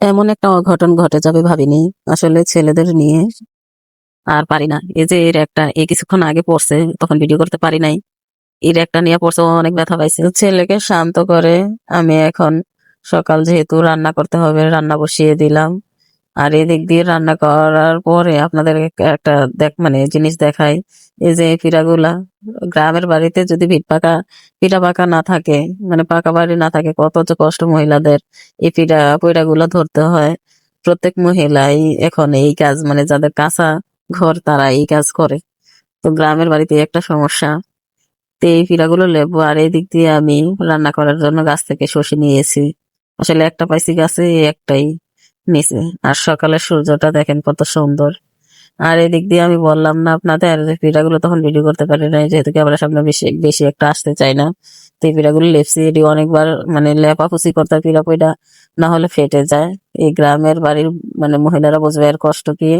এমন একটা অঘটন ঘটে যাবে ভাবিনি। আসলে ছেলেদের নিয়ে আর পারি না। এই যে এর একটা এই কিছুক্ষণ আগে পড়ছে, তখন ভিডিও করতে পারি নাই। এর একটা নিয়ে পড়ছে অনেক ব্যথা পাইছে। ছেলেকে শান্ত করে আমি এখন সকাল যেহেতু রান্না করতে হবে, রান্না বসিয়ে দিলাম। আর এদিক দিয়ে রান্না করার পরে আপনাদের একটা দেখ মানে জিনিস দেখাই। এই যে পিঠাগুলা, গ্রামের বাড়িতে যদি ভিট পাকা, পিঠা পাকা না থাকে মানে পাকা বাড়ি না থাকে, কত যে কষ্ট মহিলাদের এই পিঠা পিঠাগুলা ধরতে হয়। প্রত্যেক মহিলাই এখন এই কাজ মানে যাদের কাঁচা ঘর, তারা এই কাজ করে। তো গ্রামের বাড়িতে একটা সমস্যা, তো এই পিঠাগুলো লেবু আর এই দিক দিয়ে আমি রান্না করার জন্য গাছ থেকে শসে নিয়েছি আসলে একটা পাইছি গাছে একটাই। নিচে। আর সকালের সূর্যটা দেখেন কত সুন্দর। আর এদিক দিয়ে আমি বললাম, না, আপনাদের যে পিঠাগুলো তখন ভিডিও করতে পারি না যেহেতু ক্যামেরার সামনে বেশি বেশি একটা আসতে চাই না। তো এই পিঠাগুলো লেপসি, এটি অনেকবার মানে লেপাপুসি করতে হয় পিঠা পিঠা না হলে ফেটে যায়। এই গ্রামের বাড়ির মানে মহিলারা বুঝবে এর কষ্ট কি।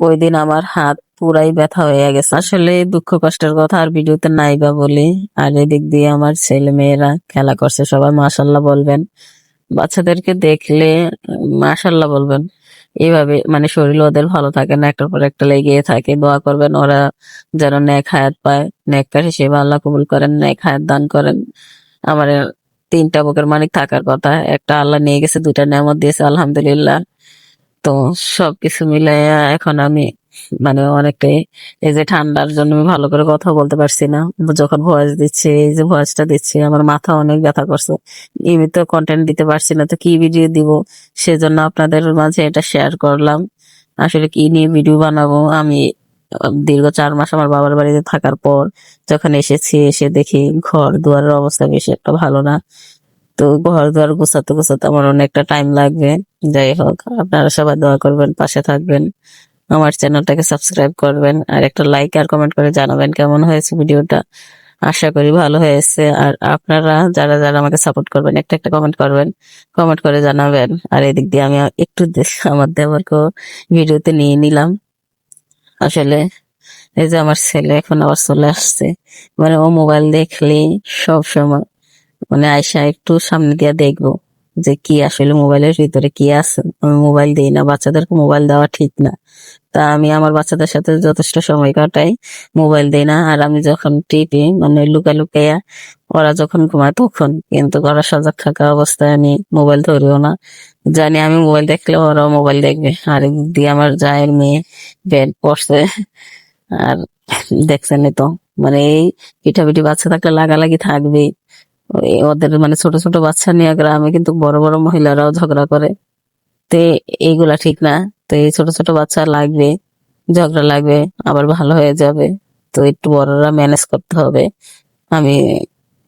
ওই দিন আমার হাত পুরাই ব্যথা হয়ে গেছে। আসলে দুঃখ কষ্টের কথা আর ভিডিওতে নাই বা বলি। আর এদিক দিয়ে আমার ছেলে মেয়েরা খেলা করছে, সবাই মাশাল্লাহ বলবেন। বাচ্চাদেরকে দেখলে মাশাল্লাহ বলবেন। এইভাবে মানে শরীর ওদের ভালো থাকে না, একটার পর একটা লেগে থাকে। দোয়া করবেন, ওরা যেন ন্যাক হায়াত পায়। ন্যাককার হিসেবে আল্লাহ কবুল করেন, ন্যাক হায়াত দান করেন। আমার তিনটা বুকের মানিক থাকার কথা, একটা আল্লাহ নিয়ে গেছে, দুইটা নেমত দিয়েছে, আলহামদুলিল্লাহ। তো সবকিছু মিলে এখন আমি মানে অনেকটাই এই যে ঠান্ডার জন্য আমি ভালো করে কথা বলতে পারছি না। যখন ভয়েস দিচ্ছি, এই যে ভয়েসটা দিচ্ছি, আমার মাথা অনেক ব্যথা করছে। নিয়মিত কন্টেন্ট দিতে পারছি না, তো কি ভিডিও দিব? সেজন্য আপনাদের মাঝে এটা শেয়ার করলাম। আসলে কি নিয়ে ভিডিও বানাবো? আমি দীর্ঘ চার মাস আমার বাবার বাড়িতে থাকার পর যখন এসেছি, এসে দেখি ঘর দুয়ারের অবস্থা বেশি একটা ভালো না। তো ঘর দুয়ার গোছাতে গোছাতে আমার অনেকটা টাইম লাগবে। যাই হোক, আপনারা সবাই দোয়া করবেন, পাশে থাকবেন। আমার চ্যানেলটাকে সাবস্ক্রাইব করবেন আর একটা লাইক আর কমেন্ট করে জানাবেন কেমন হয়েছে ভিডিওটা। আশা করি ভালো হয়েছে। আর আপনারা যারা যারা আমাকে সাপোর্ট করবেন, একটা একটা কমেন্ট করবেন কমেন্ট করে জানাবেন। আর এদিক দিয়ে আমি একটু আমার দেবরকেও ভিডিওতে নিয়ে নিলাম। আসলে এই যে আমার ছেলে এখন আবার চলে আসছে। মানে ও মোবাইল দেখলেই সব সময় মানে আয়সা একটু সামনে দিয়ে দেখব। যে কি আসলে মোবাইলের ভিতরে কি আছে? আমি মোবাইল দিই না, বাচ্চাদেরকে মোবাইল দেওয়া ঠিক না। তা আমি আমার বাচ্চাদের সাথে যথেষ্ট সময় কাটাই, মোবাইল দিই না। আর আমি যখন টিপি মানে লুকা লুকাইয়া ওরা যখন ঘুমায় তখন কিন্তু ওরা সজাগ থাকা অবস্থায় আমি মোবাইল ধরিও না। জানি আমি মোবাইল দেখলে ওরাও মোবাইল দেখবে। আর দিয়ে আমার জায়ের মেয়ে বেড পড়ছে। আর দেখছেনই তো। মানে এই পিঠাপিঠি বাচ্চা থাকলে লাগালাগি থাকবেই। ওই ওদের মানে ছোট ছোট বাচ্চা নিয়ে গ্রামে কিন্তু বড় বড় মহিলারাও ঝগড়া করে। তো এইগুলা ঠিক না। তো এই ছোট ছোট বাচ্চা লাগবে, ঝগড়া লাগবে, আবার ভালো হয়ে যাবে। তো একটু বড়রা ম্যানেজ করতে হবে। আমি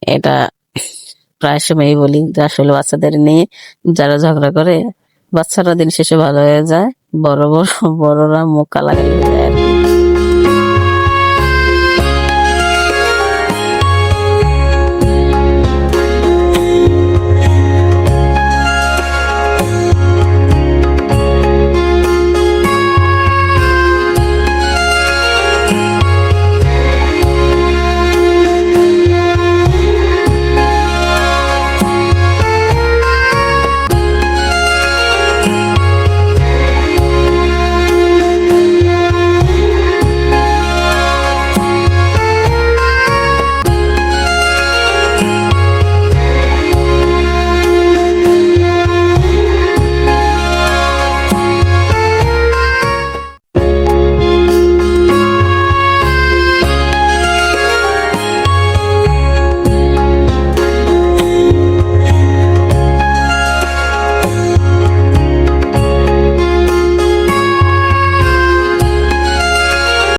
এটা প্রায় সময়ই বলি যে আসলে বাচ্চাদের নিয়ে যারা ঝগড়া করে, বাচ্চারা দিন শেষে ভালো হয়ে যায়, বড় বড় বড়রা মুখ কালা হয়ে যায়।